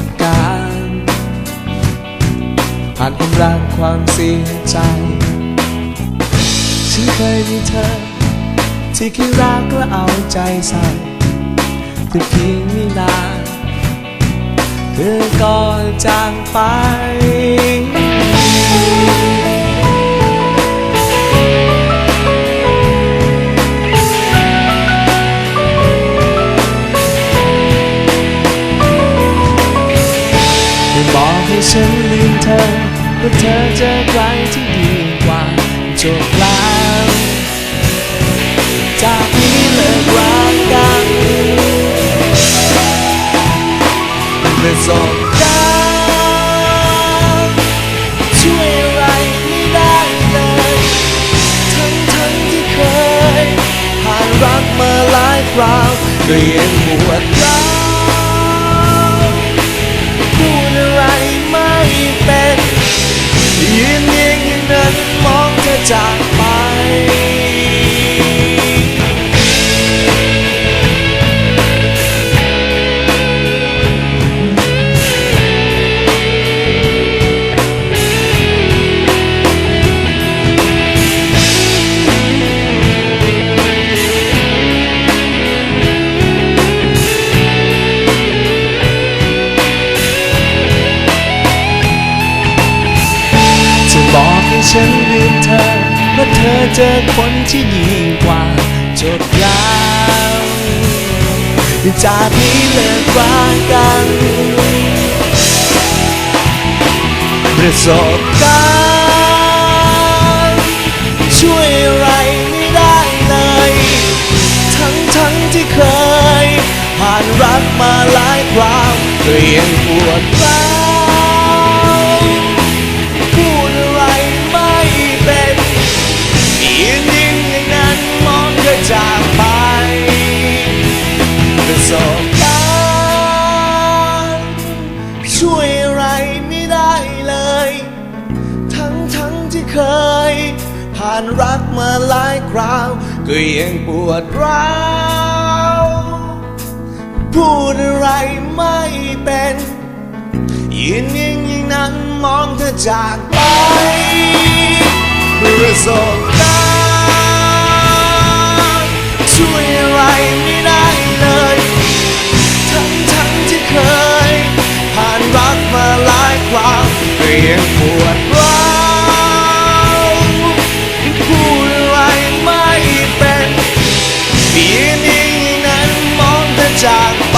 บการณ์ ผ่านความรักความเสียใจ ฉันเคยมีเธอ ที่คิดรักและเอาใจใส่แต่เพียงไม่นานเธอก็จางไป ให้ฉันลืมเธอว่าเธอเจอใครที่ดีกว่าจบแล้วจากนี้เลิกรักกันประสบกาช่วยอะไรไม่ได้เลย ทั้งทั้งที่เคยผ่านรักมาหลายคราวก็ยังปวดร้าว ฉันลืมเธอเพราะเธอเจอคนที่ดีกว่าจบแล้วจากนี้เลิกรักกันประสบการณ์ช่วยอะไรไม่ได้เลย ทั้งทั้งที่เคย ผ่านรักมาหลายคราวก็ยังปวดร้าวานรักมาหลายคราว ก็ยังปวดร้าวพูดอะไรไม่เป็นยืนนิ่งอย่างนั้นมองเธอจากไปประสบการณ์ช่วยอะไรไม่ได้เลย ทั้งทั้งที่เคย ผ่านรักมาหลายคราวก็ยังปวดร้าว จากไป